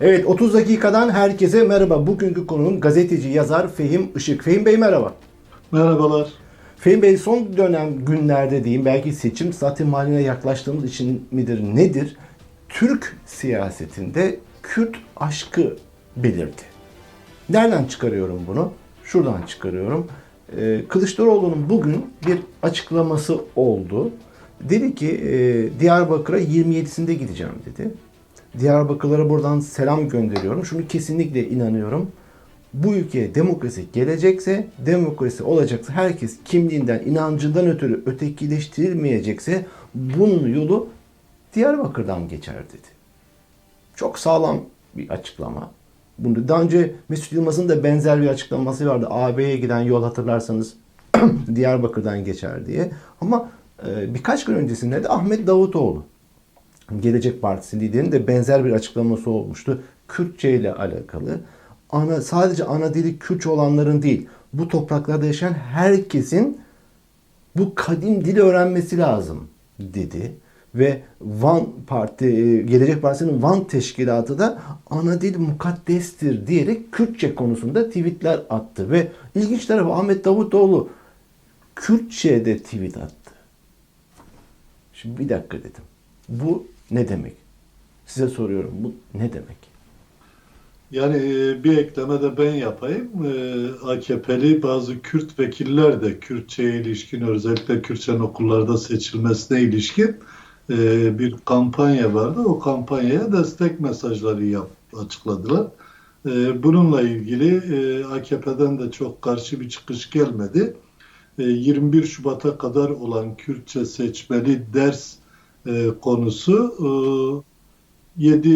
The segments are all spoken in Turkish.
Evet 30 dakikadan herkese merhaba. Bugünkü konuğum gazeteci yazar Fehim Işık. Fehim Bey merhaba. Merhabalar. Fehim Bey son dönem günlerde diyeyim belki seçim saati haline yaklaştığımız için midir nedir? Türk siyasetinde Kürt aşkı belirdi. Nereden çıkarıyorum bunu? Şuradan çıkarıyorum. Ee, Kılıçdaroğlu'nun bugün bir açıklaması oldu. Dedi ki e, Diyarbakır'a 27'sinde gideceğim dedi. Diyarbakırlara buradan selam gönderiyorum. Şunu kesinlikle inanıyorum. Bu ülkeye demokrasi gelecekse, demokrasi olacaksa, herkes kimliğinden, inancından ötürü ötekileştirilmeyecekse bunun yolu Diyarbakır'dan geçer dedi. Çok sağlam bir açıklama. Bunu daha önce Mesut Yılmaz'ın da benzer bir açıklaması vardı. AB'ye giden yol hatırlarsanız Diyarbakır'dan geçer diye. Ama e, birkaç gün öncesinde de Ahmet Davutoğlu Gelecek Partisi liderinin de benzer bir açıklaması olmuştu. Kürtçe ile alakalı. Ana, sadece ana dili Kürtçe olanların değil, bu topraklarda yaşayan herkesin bu kadim dili öğrenmesi lazım dedi. Ve Van Parti, e, Gelecek Partisi'nin Van teşkilatı da ana dil mukaddestir diyerek Kürtçe konusunda tweetler attı. Ve ilginç tarafı Ahmet Davutoğlu Kürtçe'de tweet attı. Şimdi bir dakika dedim. Bu ne demek? Size soruyorum bu ne demek? Yani e, bir ekleme de ben yapayım. E, AKP'li bazı Kürt vekiller de Kürtçe'ye ilişkin özellikle Kürtçen okullarda seçilmesine ilişkin e, bir kampanya vardı. O kampanyaya destek mesajları yap, açıkladılar. Bununla ilgili AKP'den de çok karşı bir çıkış gelmedi. 21 Şubat'a kadar olan Kürtçe seçmeli ders konusu 7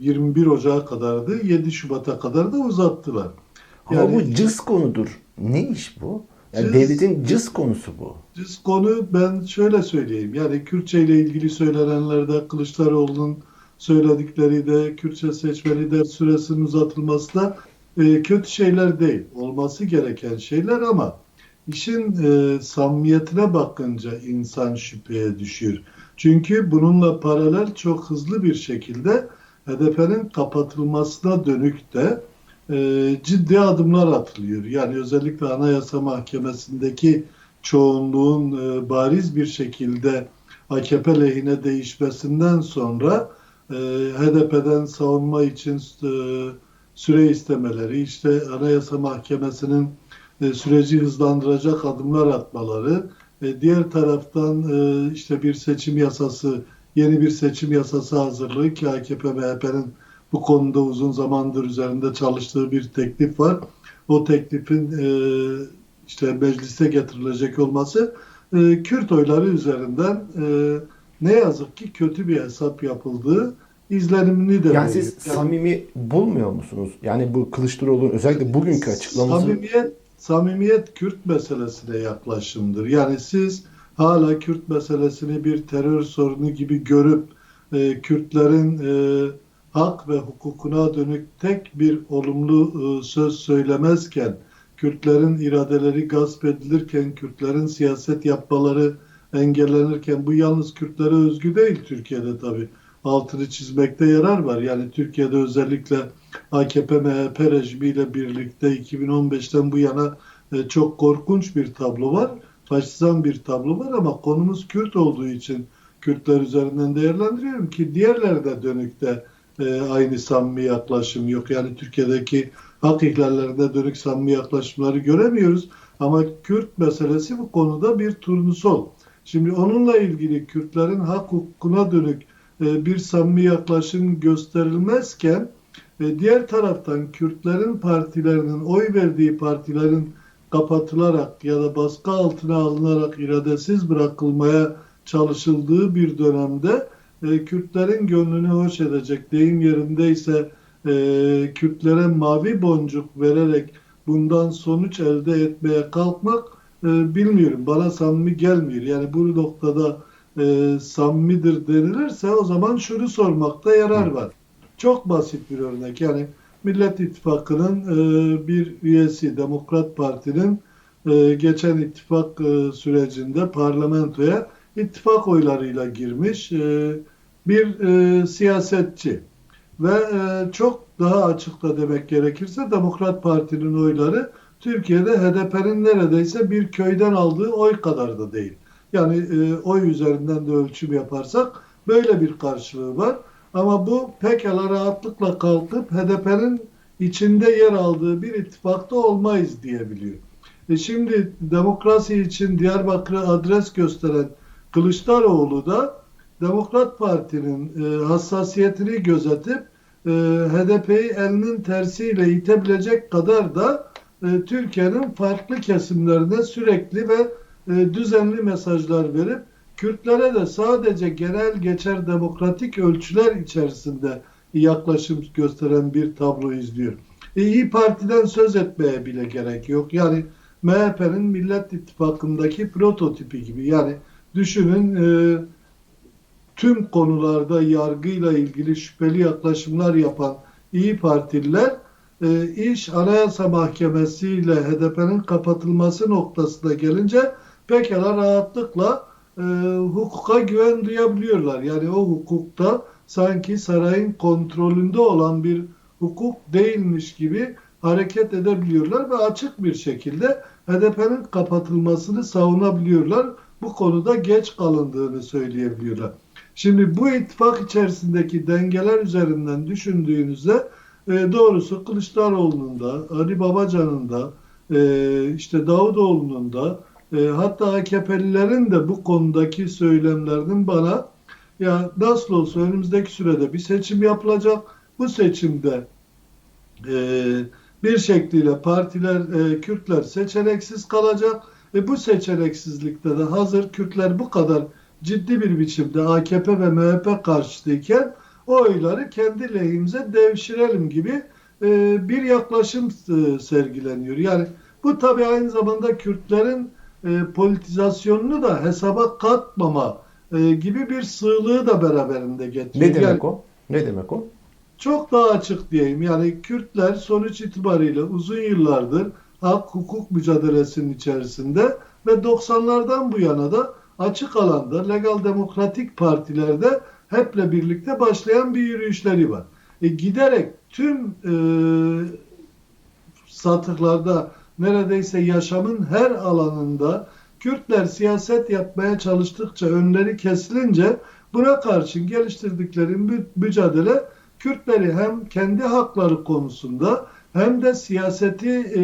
21 Ocağı kadardı. 7 Şubat'a kadar da uzattılar. Ama bu cız konudur. Ne iş bu? Yani Cız- devletin cız konusu bu. Cız konu ben şöyle söyleyeyim. Yani Kürtçe ile ilgili söylenenlerde Kılıçdaroğlu'nun söyledikleri de Kürtçe seçmeli ders süresinin uzatılması da e, kötü şeyler değil. Olması gereken şeyler ama işin e, samimiyetine bakınca insan şüpheye düşüyor. Çünkü bununla paralel çok hızlı bir şekilde HDP'nin kapatılmasına dönük de e, ciddi adımlar atılıyor. Yani özellikle Anayasa Mahkemesi'ndeki çoğunluğun e, bariz bir şekilde AKP lehine değişmesinden sonra e, HDP'den savunma için e, süre istemeleri, işte Anayasa Mahkemesi'nin e, süreci hızlandıracak adımlar atmaları, e, diğer taraftan e, işte bir seçim yasası, yeni bir seçim yasası hazırlığı ki AKP MHP'nin bu konuda uzun zamandır üzerinde çalıştığı bir teklif var. O teklifin e, işte meclise getirilecek olması e, Kürt oyları üzerinden e, ne yazık ki kötü bir hesap yapıldığı izlenimini de Yani veriyor. siz samimi bulmuyor musunuz? Yani bu Kılıçdaroğlu'nun özellikle bugünkü açıklaması Samimiyet, samimiyet Kürt meselesine yaklaşımdır. Yani siz hala Kürt meselesini bir terör sorunu gibi görüp e, Kürtlerin e, hak ve hukukuna dönük tek bir olumlu e, söz söylemezken, Kürtlerin iradeleri gasp edilirken, Kürtlerin siyaset yapmaları engellenirken, bu yalnız Kürtlere özgü değil Türkiye'de tabii. Altını çizmekte yarar var. Yani Türkiye'de özellikle AKP MHP rejimiyle birlikte 2015'ten bu yana e, çok korkunç bir tablo var. Faşizan bir tablo var ama konumuz Kürt olduğu için Kürtler üzerinden değerlendiriyorum ki diğerlerine dönük de e, aynı samimi yaklaşım yok. Yani Türkiye'deki hak ihlallerine dönük samimi yaklaşımları göremiyoruz. Ama Kürt meselesi bu konuda bir turnusol. Şimdi onunla ilgili Kürtlerin hak hukukuna dönük e, bir samimi yaklaşım gösterilmezken e, diğer taraftan Kürtlerin partilerinin oy verdiği partilerin kapatılarak ya da baskı altına alınarak iradesiz bırakılmaya çalışıldığı bir dönemde e, Kürtlerin gönlünü hoş edecek deyim yerindeyse e, Kürtlere mavi boncuk vererek bundan sonuç elde etmeye kalkmak e, bilmiyorum bana samimi gelmiyor. Yani bu noktada e, samimidir denilirse o zaman şunu sormakta yarar var. Çok basit bir örnek yani Millet İttifakı'nın e, bir üyesi Demokrat Parti'nin e, geçen ittifak e, sürecinde parlamentoya ittifak oylarıyla girmiş e, bir e, siyasetçi ve e, çok daha açıkta demek gerekirse Demokrat Parti'nin oyları Türkiye'de HDP'nin neredeyse bir köyden aldığı oy kadar da değil. Yani e, oy üzerinden de ölçüm yaparsak böyle bir karşılığı var. Ama bu pekala rahatlıkla kalkıp HDP'nin içinde yer aldığı bir ittifakta olmayız diyebiliyor. E şimdi demokrasi için Diyarbakır'a adres gösteren Kılıçdaroğlu da Demokrat Parti'nin e, hassasiyetini gözetip e, HDP'yi elinin tersiyle itebilecek kadar da e, Türkiye'nin farklı kesimlerine sürekli ve e, düzenli mesajlar verip Kürtlere de sadece genel geçer demokratik ölçüler içerisinde yaklaşım gösteren bir tablo izliyor. E, İyi Parti'den söz etmeye bile gerek yok. Yani MHP'nin Millet İttifakı'ndaki prototipi gibi. Yani düşünün e, tüm konularda yargıyla ilgili şüpheli yaklaşımlar yapan İyi Partililer e, iş Anayasa Mahkemesi ile HDP'nin kapatılması noktasına gelince pekala rahatlıkla e, hukuka güven duyabiliyorlar. Yani o hukukta sanki sarayın kontrolünde olan bir hukuk değilmiş gibi hareket edebiliyorlar ve açık bir şekilde HDP'nin kapatılmasını savunabiliyorlar. Bu konuda geç kalındığını söyleyebiliyorlar. Şimdi bu ittifak içerisindeki dengeler üzerinden düşündüğünüzde e, doğrusu Kılıçdaroğlu'nun da, Ali Babacan'ın da, e, işte Davutoğlu'nun da, e, hatta AKP'lilerin de bu konudaki söylemlerinin bana ya nasıl olsa önümüzdeki sürede bir seçim yapılacak. Bu seçimde e, bir şekliyle partiler, e, Kürtler seçeneksiz kalacak. Ve bu seçeneksizlikte de hazır Kürtler bu kadar ciddi bir biçimde AKP ve MHP karşıtıyken oyları kendi lehimize devşirelim gibi e, bir yaklaşım e, sergileniyor. Yani bu tabii aynı zamanda Kürtlerin e, politizasyonunu da hesaba katmama e, gibi bir sığlığı da beraberinde getiriyor. Ne demek Yani o? Ne demek o? çok daha açık diyeyim. Yani Kürtler sonuç itibariyle uzun yıllardır hak hukuk mücadelesinin içerisinde ve 90'lardan bu yana da açık alanda legal demokratik partilerde heple birlikte başlayan bir yürüyüşleri var. E, giderek tüm e, satıklarda neredeyse yaşamın her alanında Kürtler siyaset yapmaya çalıştıkça önleri kesilince buna karşın geliştirdikleri mü- mücadele Kürtleri hem kendi hakları konusunda hem de siyaseti e,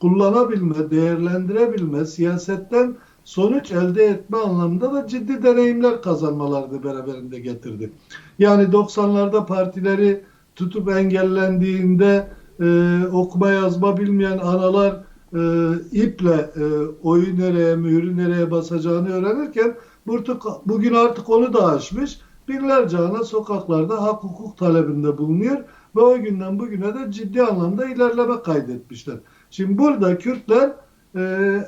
kullanabilme, değerlendirebilme, siyasetten sonuç elde etme anlamında da ciddi deneyimler kazanmalarını beraberinde getirdi. Yani 90'larda partileri tutup engellendiğinde e, okuma yazma bilmeyen analar e, iple e, oyu nereye, mührü nereye basacağını öğrenirken Burtuk, bugün artık onu da aşmış. Binlerce ana sokaklarda hak hukuk talebinde bulunuyor ve o günden bugüne de ciddi anlamda ilerleme kaydetmişler. Şimdi burada Kürtler e,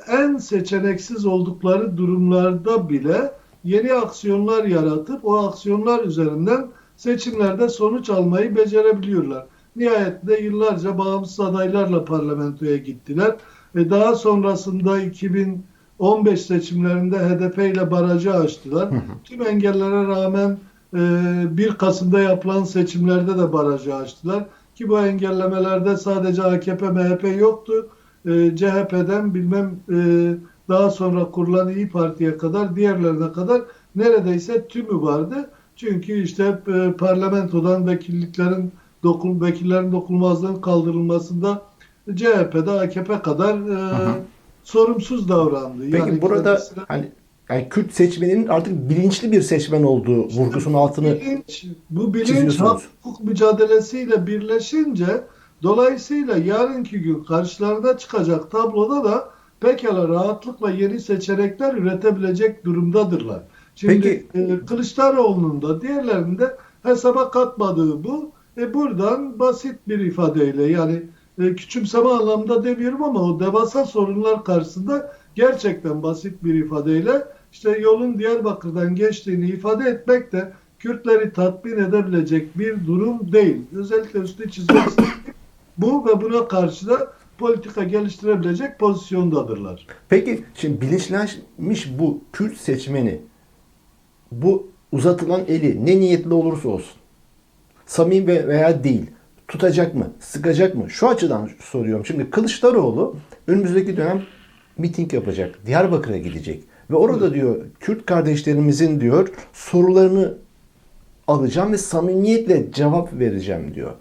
en seçeneksiz oldukları durumlarda bile yeni aksiyonlar yaratıp o aksiyonlar üzerinden seçimlerde sonuç almayı becerebiliyorlar. Nihayetinde yıllarca bağımsız adaylarla parlamentoya gittiler. Ve daha sonrasında 2015 seçimlerinde HDP ile barajı açtılar. Tüm engellere rağmen e, 1 Kasım'da yapılan seçimlerde de barajı açtılar. Ki bu engellemelerde sadece AKP, MHP yoktu. E, CHP'den bilmem e, daha sonra kurulan İyi Parti'ye kadar diğerlerine kadar neredeyse tümü vardı. Çünkü işte e, parlamentodan vekilliklerin dokun, vekillerin dokunulmazlığının kaldırılmasında CHP'de AKP kadar e, sorumsuz davrandı. Peki Yani burada kendisine- hani yani Kürt seçmeninin artık bilinçli bir seçmen olduğu vurgusunun altını bilinç, bu bilinç hak hukuk mücadelesiyle birleşince dolayısıyla yarınki gün karşılarına çıkacak tabloda da pekala rahatlıkla yeni seçenekler üretebilecek durumdadırlar. Şimdi Peki- e, Kılıçdaroğlu'nun da diğerlerinin de hesaba katmadığı bu. E buradan basit bir ifadeyle yani e, küçümseme anlamda demiyorum ama o devasa sorunlar karşısında gerçekten basit bir ifadeyle işte yolun Diyarbakır'dan geçtiğini ifade etmek de Kürtleri tatmin edebilecek bir durum değil. Özellikle üstü çizmek bu ve buna karşı da politika geliştirebilecek pozisyondadırlar. Peki şimdi bilinçlenmiş bu Kürt seçmeni bu uzatılan eli ne niyetli olursa olsun Samimi ve- veya değil. Tutacak mı? Sıkacak mı? Şu açıdan soruyorum. Şimdi Kılıçdaroğlu önümüzdeki dönem miting yapacak. Diyarbakır'a gidecek. Ve orada diyor Kürt kardeşlerimizin diyor sorularını alacağım ve samimiyetle cevap vereceğim diyor.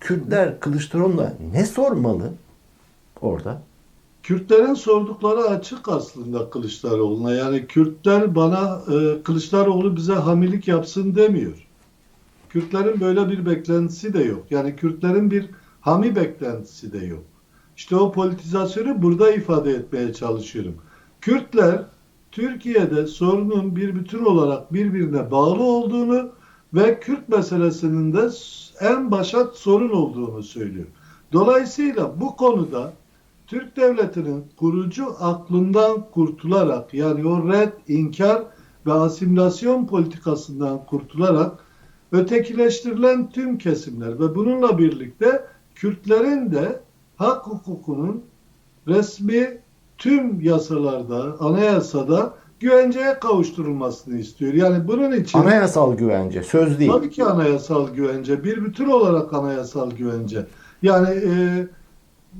Kürtler Kılıçdaroğlu'na ne sormalı orada? Kürtlerin sordukları açık aslında Kılıçdaroğlu'na. Yani Kürtler bana e, Kılıçdaroğlu bize hamilik yapsın demiyor. Kürtlerin böyle bir beklentisi de yok. Yani Kürtlerin bir hami beklentisi de yok. İşte o politizasyonu burada ifade etmeye çalışıyorum. Kürtler Türkiye'de sorunun bir bütün olarak birbirine bağlı olduğunu ve Kürt meselesinin de en başat sorun olduğunu söylüyor. Dolayısıyla bu konuda Türk devletinin kurucu aklından kurtularak yani o red, inkar ve asimilasyon politikasından kurtularak ötekileştirilen tüm kesimler ve bununla birlikte Kürtlerin de hak hukukunun resmi tüm yasalarda, anayasada güvenceye kavuşturulmasını istiyor. Yani bunun için Anayasal güvence, söz değil. Tabii ki anayasal güvence, bir bütün olarak anayasal güvence. Yani e,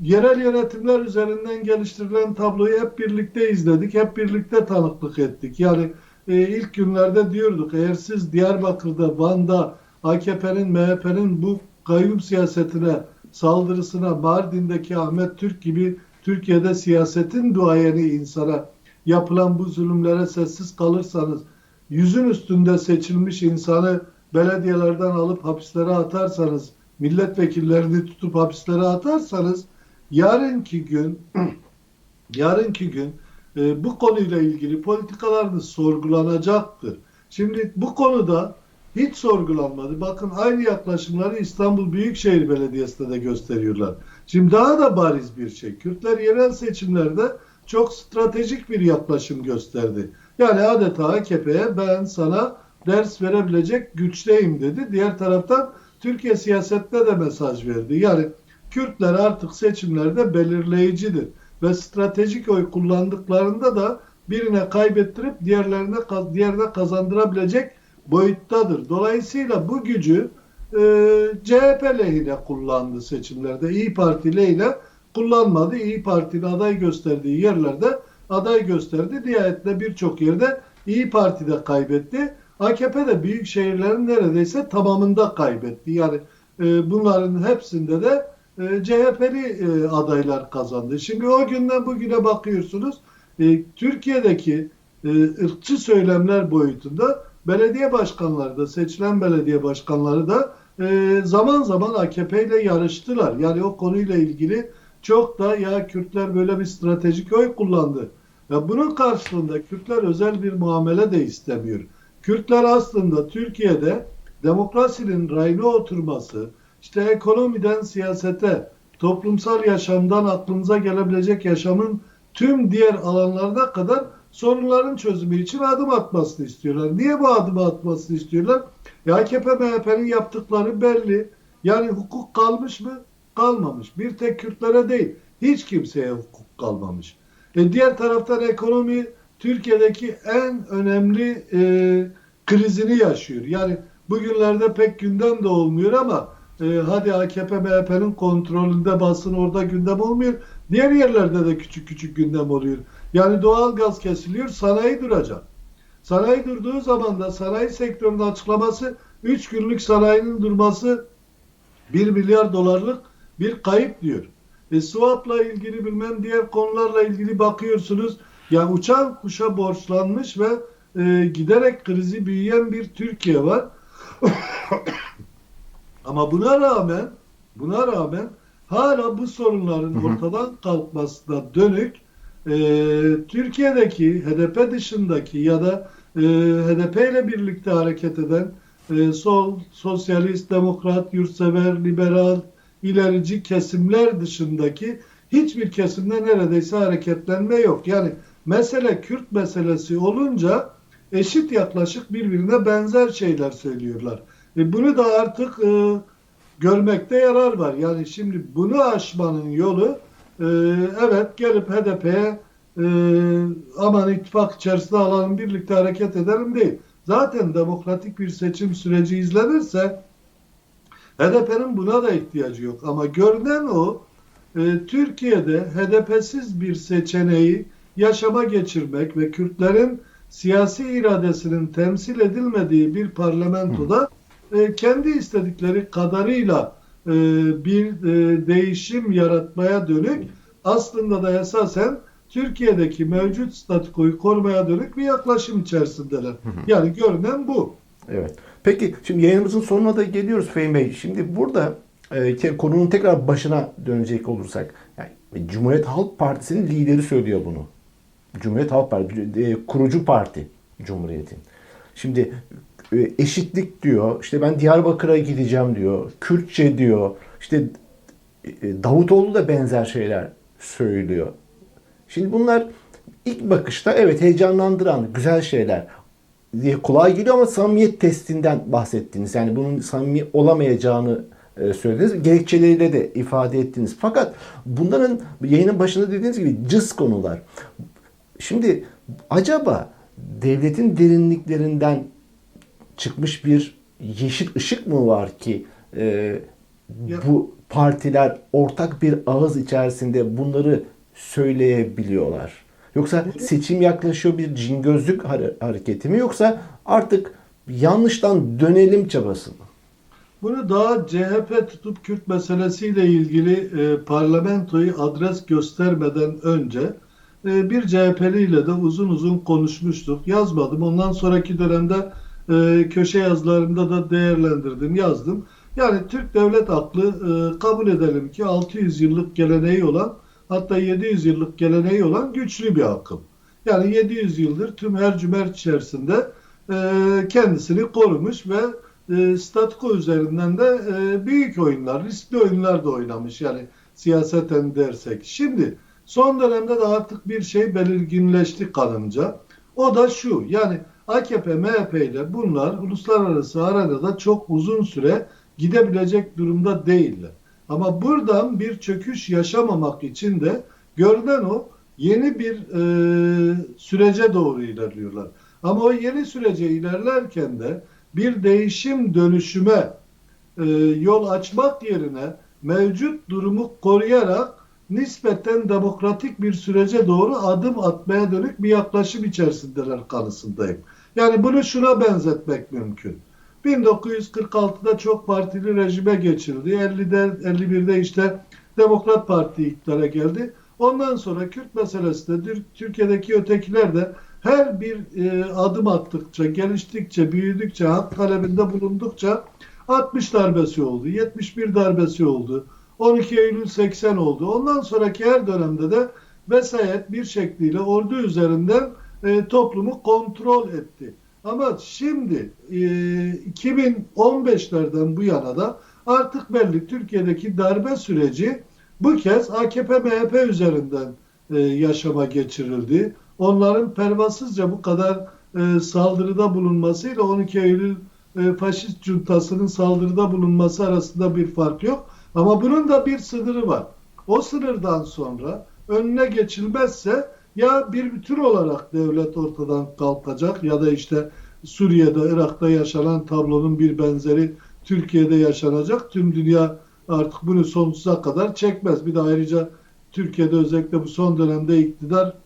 yerel yönetimler üzerinden geliştirilen tabloyu hep birlikte izledik, hep birlikte tanıklık ettik. Yani e, ilk günlerde diyorduk, eğer siz Diyarbakır'da, Van'da AKP'nin, MHP'nin bu kayyum siyasetine, saldırısına, Mardin'deki Ahmet Türk gibi Türkiye'de siyasetin duayeni insana yapılan bu zulümlere sessiz kalırsanız, yüzün üstünde seçilmiş insanı belediyelerden alıp hapislere atarsanız, milletvekillerini tutup hapislere atarsanız, yarınki gün yarınki gün e, bu konuyla ilgili politikalarınız sorgulanacaktır. Şimdi bu konuda hiç sorgulanmadı. Bakın aynı yaklaşımları İstanbul Büyükşehir Belediyesi'nde de gösteriyorlar. Şimdi daha da bariz bir şey. Kürtler yerel seçimlerde çok stratejik bir yaklaşım gösterdi. Yani adeta AKP'ye ben sana ders verebilecek güçteyim dedi. Diğer taraftan Türkiye siyasetine de mesaj verdi. Yani Kürtler artık seçimlerde belirleyicidir ve stratejik oy kullandıklarında da birine kaybettirip diğerlerine diğerine kazandırabilecek boyuttadır. Dolayısıyla bu gücü e, CHP lehine kullandı seçimlerde. İyi Parti lehine kullanmadı. İyi Parti'nin aday gösterdiği yerlerde aday gösterdi. Nihayetle birçok yerde İyi Parti'de kaybetti. AKP de büyük şehirlerin neredeyse tamamında kaybetti. Yani e, bunların hepsinde de e, CHP'li e, adaylar kazandı. Şimdi o günden bugüne bakıyorsunuz e, Türkiye'deki e, ırkçı söylemler boyutunda belediye başkanları da seçilen belediye başkanları da e, zaman zaman AKP ile yarıştılar. Yani o konuyla ilgili çok da ya Kürtler böyle bir stratejik oy kullandı. Ya bunun karşılığında Kürtler özel bir muamele de istemiyor. Kürtler aslında Türkiye'de demokrasinin rayına oturması, işte ekonomiden siyasete, toplumsal yaşamdan aklınıza gelebilecek yaşamın tüm diğer alanlarına kadar sorunların çözümü için adım atmasını istiyorlar. Niye bu adımı atmasını istiyorlar? Ya AKP MHP'nin yaptıkları belli. Yani hukuk kalmış mı? Kalmamış. Bir tek Kürtlere değil. Hiç kimseye hukuk kalmamış. E diğer taraftan ekonomi Türkiye'deki en önemli e, krizini yaşıyor. Yani bugünlerde pek gündem de olmuyor ama e, hadi AKP MHP'nin kontrolünde basın orada gündem olmuyor. Diğer yerlerde de küçük küçük gündem oluyor. Yani doğal gaz kesiliyor, sanayi duracak. Sanayi durduğu zaman da sanayi sektörünün açıklaması 3 günlük sanayinin durması 1 milyar dolarlık bir kayıp diyor. E, swap'la ilgili bilmem diğer konularla ilgili bakıyorsunuz. Ya uçan kuşa borçlanmış ve e, giderek krizi büyüyen bir Türkiye var. Ama buna rağmen buna rağmen hala bu sorunların Hı hı. ortadan kalkmasına dönük e, Türkiye'deki HDP dışındaki ya da e, HDP ile birlikte hareket eden e, sol, sosyalist, demokrat, yurtsever, liberal, ilerici kesimler dışındaki hiçbir kesimde neredeyse hareketlenme yok. Yani mesele Kürt meselesi olunca eşit yaklaşık birbirine benzer şeyler söylüyorlar. E bunu da artık e, görmekte yarar var. Yani şimdi bunu aşmanın yolu e, evet gelip HDP'ye e, aman ittifak içerisinde alalım birlikte hareket edelim değil. Zaten demokratik bir seçim süreci izlenirse HDP'nin buna da ihtiyacı yok. Ama görünen o e, Türkiye'de HDP'siz bir seçeneği yaşama geçirmek ve Kürtlerin siyasi iradesinin temsil edilmediği bir parlamentoda e, kendi istedikleri kadarıyla e, bir e, değişim yaratmaya dönük aslında da esasen Türkiye'deki mevcut statükoyu korumaya dönük bir yaklaşım içerisindeler. Yani görünen bu. Evet. Peki şimdi yayınımızın sonuna da geliyoruz Fehmi Bey. Şimdi burada e, konunun tekrar başına dönecek olursak yani Cumhuriyet Halk Partisi'nin lideri söylüyor bunu. Cumhuriyet Halk Partisi e, kurucu parti Cumhuriyet'in. Şimdi eşitlik diyor. İşte ben Diyarbakır'a gideceğim diyor. Kürtçe diyor. İşte e, Davutoğlu da benzer şeyler söylüyor. Şimdi bunlar ilk bakışta evet heyecanlandıran güzel şeyler diye kolay geliyor ama samimiyet testinden bahsettiniz. Yani bunun samimi olamayacağını e, söylediniz. Gerekçeleriyle de ifade ettiniz. Fakat bunların yayının başında dediğiniz gibi cız konular. Şimdi acaba devletin derinliklerinden çıkmış bir yeşil ışık mı var ki e, bu partiler ortak bir ağız içerisinde bunları söyleyebiliyorlar? Yoksa seçim yaklaşıyor bir cingözlük hare- hareketi mi yoksa artık yanlıştan dönelim çabası mı? Bunu daha CHP tutup Kürt meselesiyle ilgili e, parlamentoyu adres göstermeden önce e, bir CHP'li ile de uzun uzun konuşmuştuk. Yazmadım. Ondan sonraki dönemde e, köşe yazılarımda da değerlendirdim, yazdım. Yani Türk devlet aklı e, kabul edelim ki 600 yıllık geleneği olan hatta 700 yıllık geleneği olan güçlü bir akım. Yani 700 yıldır tüm her cümerç içerisinde e, kendisini korumuş ve e, statüko üzerinden de e, büyük oyunlar, riskli oyunlar da oynamış. Yani siyaseten dersek. Şimdi son dönemde de artık bir şey belirginleşti kanımca. O da şu. Yani AKP, MHP ile bunlar uluslararası arenada çok uzun süre gidebilecek durumda değiller. Ama buradan bir çöküş yaşamamak için de görünen o yeni bir e, sürece doğru ilerliyorlar. Ama o yeni sürece ilerlerken de bir değişim dönüşüme e, yol açmak yerine mevcut durumu koruyarak nispeten demokratik bir sürece doğru adım atmaya dönük bir yaklaşım içerisindeler kanısındayım. Yani bunu şuna benzetmek mümkün. 1946'da çok partili rejime geçildi. 50'de 51'de işte Demokrat Parti iktidara geldi. Ondan sonra Kürt meselesi de Tür- Türkiye'deki ötekiler de her bir e, adım attıkça, geliştikçe, büyüdükçe, hak talebinde bulundukça 60 darbesi oldu, 71 darbesi oldu, 12 Eylül 80 oldu. Ondan sonraki her dönemde de vesayet bir şekliyle ordu üzerinden e, toplumu kontrol etti. Ama şimdi e, 2015'lerden bu yana da artık belli Türkiye'deki darbe süreci bu kez AKP MHP üzerinden e, yaşama geçirildi. Onların pervasızca bu kadar e, saldırıda bulunmasıyla 12 Eylül e, faşist cuntasının saldırıda bulunması arasında bir fark yok. Ama bunun da bir sınırı var. O sınırdan sonra önüne geçilmezse ya bir bütün olarak devlet ortadan kalkacak ya da işte Suriye'de, Irak'ta yaşanan tablonun bir benzeri Türkiye'de yaşanacak. Tüm dünya artık bunu sonsuza kadar çekmez. Bir de ayrıca Türkiye'de özellikle bu son dönemde iktidar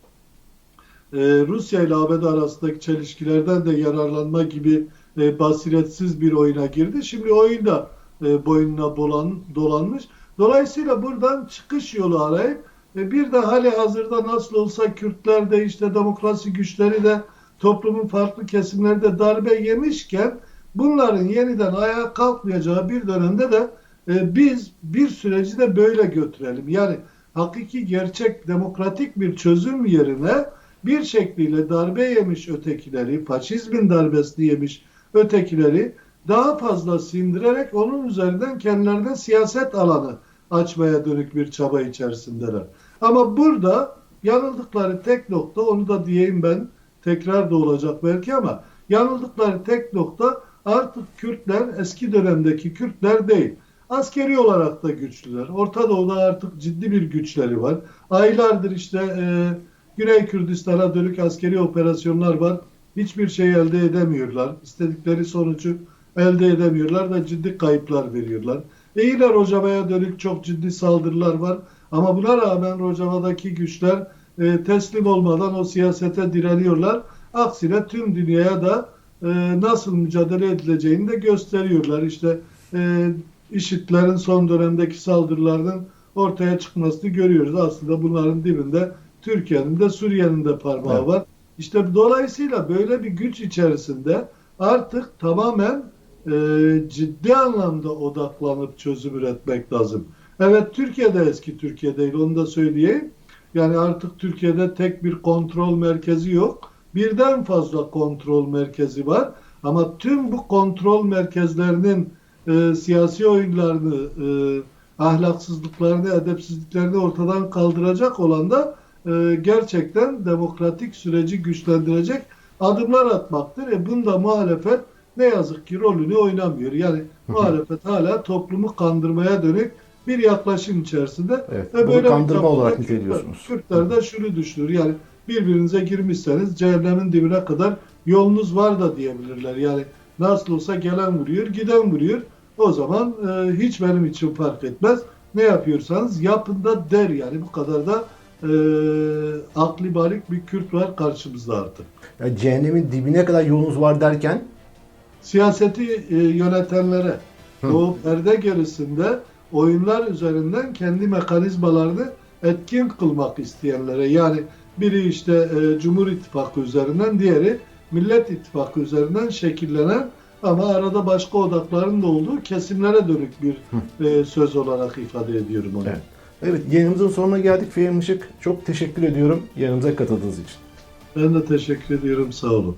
e, Rusya ile ABD arasındaki çelişkilerden de yararlanma gibi e, basiretsiz bir oyuna girdi. Şimdi oyun da e, boynuna bolan, dolanmış. Dolayısıyla buradan çıkış yolu arayıp e, bir de hali hazırda nasıl olsa Kürtler de işte demokrasi güçleri de toplumun farklı kesimleri de darbe yemişken bunların yeniden ayağa kalkmayacağı bir dönemde de e, biz bir süreci de böyle götürelim. Yani hakiki gerçek demokratik bir çözüm yerine bir şekliyle darbe yemiş ötekileri, faşizmin darbesini yemiş ötekileri daha fazla sindirerek onun üzerinden kendilerine siyaset alanı açmaya dönük bir çaba içerisindeler. Ama burada yanıldıkları tek nokta, onu da diyeyim ben, tekrar da olacak belki ama yanıldıkları tek nokta artık Kürtler eski dönemdeki Kürtler değil. Askeri olarak da güçlüler. Orta Doğu'da artık ciddi bir güçleri var. Aylardır işte e, Güney Kürdistan'a dönük askeri operasyonlar var. Hiçbir şey elde edemiyorlar. İstedikleri sonucu elde edemiyorlar ve ciddi kayıplar veriyorlar. E yine Rojava'ya dönük çok ciddi saldırılar var. Ama buna rağmen Rojava'daki güçler e, teslim olmadan o siyasete direniyorlar. Aksine tüm dünyaya da e, nasıl mücadele edileceğini de gösteriyorlar. İşte e, IŞİD'lerin son dönemdeki saldırılarının ortaya çıkmasını görüyoruz. Aslında bunların dibinde Türkiye'nin de Suriye'nin de parmağı Evet. var. İşte dolayısıyla böyle bir güç içerisinde artık tamamen e, ciddi anlamda odaklanıp çözüm üretmek lazım. Evet Türkiye'de eski Türkiye değil onu da söyleyeyim. Yani artık Türkiye'de tek bir kontrol merkezi yok. Birden fazla kontrol merkezi var. Ama tüm bu kontrol merkezlerinin e, siyasi oyunlarını, e, ahlaksızlıklarını, edepsizliklerini ortadan kaldıracak olan da e, gerçekten demokratik süreci güçlendirecek adımlar atmaktır. E bunda muhalefet ne yazık ki rolünü oynamıyor. Yani muhalefet hala toplumu kandırmaya dönük bir yaklaşım içerisinde. Evet, Ve böyle bir kandırma olarak Kürtler- niteliyorsunuz. Kürtler de şunu düşünür. Yani birbirinize girmişseniz cehennemin dibine kadar yolunuz var da diyebilirler. Yani nasıl olsa gelen vuruyor, giden vuruyor. O zaman e, hiç benim için fark etmez. Ne yapıyorsanız yapın da der yani. Bu kadar da e, akli balik bir Kürt var karşımızda artık. Yani cehennemin dibine kadar yolunuz var derken Siyaseti e, yönetenlere Hı. o perde gerisinde oyunlar üzerinden kendi mekanizmalarını etkin kılmak isteyenlere yani biri işte e, Cumhur İttifakı üzerinden diğeri Millet İttifakı üzerinden şekillenen ama arada başka odakların da olduğu kesimlere dönük bir e, söz olarak ifade ediyorum onu. Evet. Evet yayınımızın sonuna geldik Fehim Işık. Çok teşekkür ediyorum yayınımıza katıldığınız için. Ben de teşekkür ediyorum. Sağ olun.